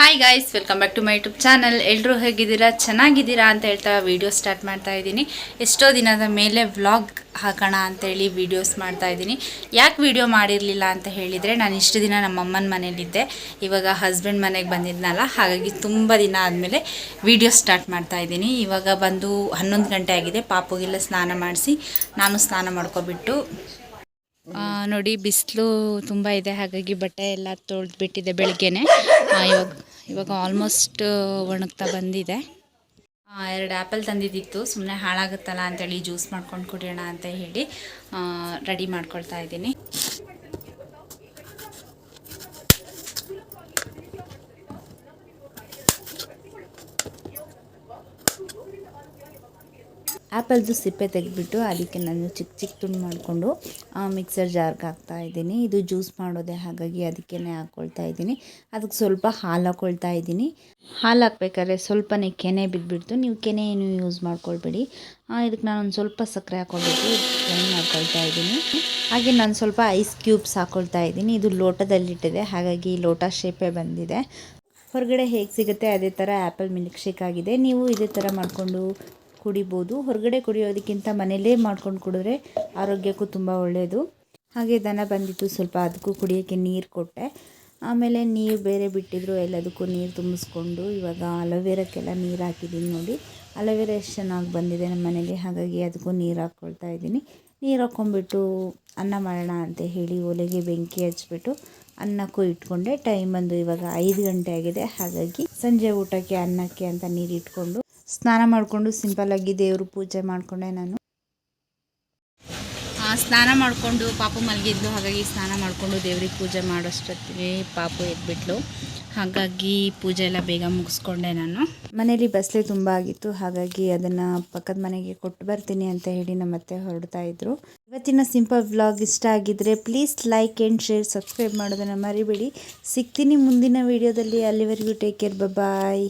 Hi guys welcome back to my YouTube channel ಎಲ್ಲರೂ ಹೇಗಿದ್ದೀರಾ? ಚೆನ್ನಾಗಿದ್ದೀರಾ ಅಂತ ಹೇಳ್ತಾ ವೀಡಿಯೋ ಸ್ಟಾರ್ಟ್ ಮಾಡ್ತಾ ಇದ್ದೀನಿ. ಎಷ್ಟೋ ದಿನದ ಮೇಲೆ ವ್ಲಾಗ್ ಹಾಕೋಣ ಅಂತೇಳಿ ವೀಡಿಯೋಸ್ ಮಾಡ್ತಾ ಇದ್ದೀನಿ. ಯಾಕೆ ವಿಡಿಯೋ ಮಾಡಿರಲಿಲ್ಲ ಅಂತ ಹೇಳಿದರೆ, ನಾನು ಇಷ್ಟು ದಿನ ನಮ್ಮಮ್ಮನ ಮನೇಲಿದ್ದೆ. ಇವಾಗ ಹಸ್ಬೆಂಡ್ ಮನೆಗೆ ಬಂದಿದ್ನಲ್ಲ, ಹಾಗಾಗಿ ತುಂಬ ದಿನ ಆದಮೇಲೆ ವೀಡಿಯೋ ಸ್ಟಾರ್ಟ್ ಮಾಡ್ತಾ ಇದ್ದೀನಿ. ಇವಾಗ ಬಂದು ಹನ್ನೊಂದು ಗಂಟೆ ಆಗಿದೆ. ಪಾಪುಗೆಲ್ಲ ಸ್ನಾನ ಮಾಡಿಸಿ ನಾನು ಸ್ನಾನ ಮಾಡ್ಕೊಬಿಟ್ಟು ನೋಡಿ ಬಿಸಿಲು ತುಂಬ ಇದೆ, ಹಾಗಾಗಿ ಬಟ್ಟೆ ಎಲ್ಲ ತೊಳೆದ್ಬಿಟ್ಟಿದೆ ಬೆಳಿಗ್ಗೆನೆ. ಇವಾಗ ಇವಾಗ ಆಲ್ಮೋಸ್ಟ್ ಒಣಗ್ತಾ ಬಂದಿದೆ. ಎರಡು ಆ್ಯಪಲ್ ತಂದಿದ್ದಿತ್ತು. ಸುಮ್ಮನೆ ಹಾಳಾಗುತ್ತಲ್ಲ ಅಂತೇಳಿ ಜ್ಯೂಸ್ ಮಾಡ್ಕೊಂಡು ಕುಡಿಯೋಣ ಅಂತ ಹೇಳಿ ರೆಡಿ ಮಾಡ್ಕೊಳ್ತಾ ಇದ್ದೀನಿ. ಆ್ಯಪಲ್ದು ಸಿಪ್ಪೆ ತೆಗೆದ್ಬಿಟ್ಟು ಅದಕ್ಕೆ ನಾನು ಚಿಕ್ಕ ಚಿಕ್ಕ ತುಂಡು ಮಾಡಿಕೊಂಡು ಮಿಕ್ಸರ್ ಜಾರ್ಗೆ ಹಾಕ್ತಾ ಇದ್ದೀನಿ. ಇದು ಜ್ಯೂಸ್ ಮಾಡೋದೆ ಹಾಗಾಗಿ ಅದಕ್ಕೇ ಹಾಕ್ಕೊಳ್ತಾ ಇದ್ದೀನಿ. ಅದಕ್ಕೆ ಸ್ವಲ್ಪ ಹಾಲು ಹಾಕ್ಕೊಳ್ತಾ ಇದ್ದೀನಿ. ಹಾಲು ಹಾಕ್ಬೇಕಾದ್ರೆ ಸ್ವಲ್ಪನೇ ಕೆನೆ ಬಿದ್ದುಬಿಡ್ತು ನೀವು ಕೆನೆ ಏನು ಯೂಸ್ ಮಾಡ್ಕೊಳ್ಬೇಡಿ. ಇದಕ್ಕೆ ನಾನು ಒಂದು ಸ್ವಲ್ಪ ಸಕ್ಕರೆ ಹಾಕ್ಕೊಳ್ಬೇಕು ಕೆನೆ ಮಾಡ್ಕೊಳ್ತಾ ಇದ್ದೀನಿ. ಹಾಗೆ ನಾನು ಸ್ವಲ್ಪ ಐಸ್ ಕ್ಯೂಬ್ಸ್ ಹಾಕ್ಕೊಳ್ತಾ ಇದ್ದೀನಿ. ಇದು ಲೋಟದಲ್ಲಿಟ್ಟಿದೆ, ಹಾಗಾಗಿ ಲೋಟ ಶೇಪೇ ಬಂದಿದೆ. ಹೊರಗಡೆ ಹೇಗೆ ಸಿಗುತ್ತೆ ಅದೇ ಥರ ಆ್ಯಪಲ್ ಮಿಲ್ಕ್ ಶೇಕ್ ಆಗಿದೆ. ನೀವು ಇದೇ ಥರ ಮಾಡಿಕೊಂಡು ಕುಡಿಬೋದು. ಹೊರಗಡೆ ಕುಡಿಯೋದಕ್ಕಿಂತ ಮನೆಯಲ್ಲೇ ಮಾಡ್ಕೊಂಡು ಕುಡಿದ್ರೆ ಆರೋಗ್ಯಕ್ಕೂ ತುಂಬ ಒಳ್ಳೆಯದು ಹಾಗೆ ದನ ಬಂದಿತ್ತು, ಸ್ವಲ್ಪ ಅದಕ್ಕೂ ಕುಡಿಯೋಕ್ಕೆ ನೀರು ಕೊಟ್ಟೆ. ಆಮೇಲೆ ನೀರು ಬೇರೆ ಬಿಟ್ಟಿದ್ರು, ಎಲ್ಲದಕ್ಕೂ ನೀರು ತುಂಬಿಸ್ಕೊಂಡು ಇವಾಗ ಅಲೋವೆರಕ್ಕೆಲ್ಲ ನೀರು ಹಾಕಿದ್ದೀನಿ ನೋಡಿ. ಅಲೋವೆರಾ ಎಷ್ಟು ಚೆನ್ನಾಗಿ ಬಂದಿದೆ ನಮ್ಮ ಮನೇಲಿ, ಹಾಗಾಗಿ ಅದಕ್ಕೂ ನೀರು ಹಾಕ್ಕೊಳ್ತಾ ಇದ್ದೀನಿ. ನೀರು ಹಾಕ್ಕೊಂಬಿಟ್ಟು ಅನ್ನ ಮಾಡೋಣ ಅಂತ ಹೇಳಿ ಒಲೆಗೆ ಬೆಂಕಿ ಹಚ್ಬಿಟ್ಟು ಅನ್ನಕ್ಕೂ ಇಟ್ಕೊಂಡೆ. ಟೈಮ್ ಬಂದು ಇವಾಗ ಐದು ಗಂಟೆ ಆಗಿದೆ. ಹಾಗಾಗಿ ಸಂಜೆ ಊಟಕ್ಕೆ ಅನ್ನಕ್ಕೆ ಅಂತ ನೀರು ಇಟ್ಕೊಂಡು ಸ್ನಾನ ಮಾಡಿಕೊಂಡು ಸಿಂಪಲ್ಲಾಗಿ ದೇವರು ಪೂಜೆ ಮಾಡಿಕೊಂಡೆ ನಾನು. ಸ್ನಾನ ಮಾಡಿಕೊಂಡು ಪಾಪು ಮಲಗಿದ್ಲು. ಹಾಗಾಗಿ ಸ್ನಾನ ಮಾಡಿಕೊಂಡು ದೇವ್ರಿಗೆ ಪೂಜೆ ಮಾಡೋಷ್ಟೊತ್ತಿಗೆ ಪಾಪು ಎದ್ಬಿಟ್ಲು. ಹಾಗಾಗಿ ಪೂಜೆ ಎಲ್ಲ ಬೇಗ ಮುಗಿಸ್ಕೊಂಡೆ ನಾನು. ಮನೇಲಿ ಬಸ್ಲೆ ತುಂಬ ಆಗಿತ್ತು. ಹಾಗಾಗಿ ಅದನ್ನು ಪಕ್ಕದ ಮನೆಗೆ ಕೊಟ್ಟು ಬರ್ತೀನಿ ಅಂತ ಹೇಳಿ ನಮ್ಮ ಅತ್ತೆ ಹೊರಡ್ತಾ ಇದ್ರು. ಇವತ್ತಿನ ಸಿಂಪಲ್ ವ್ಲಾಗ್ ಇಷ್ಟ ಆಗಿದ್ರೆ please like and share subscribe ಮಾಡೋದನ್ನು ಮರಿಬೇಡಿ. ಸಿಗ್ತೀನಿ ಮುಂದಿನ ವೀಡಿಯೋದಲ್ಲಿ ಅಲ್ಲಿವರೆಗೂ ಟೇಕ್ ಕೇರ್ ಬಾಯ್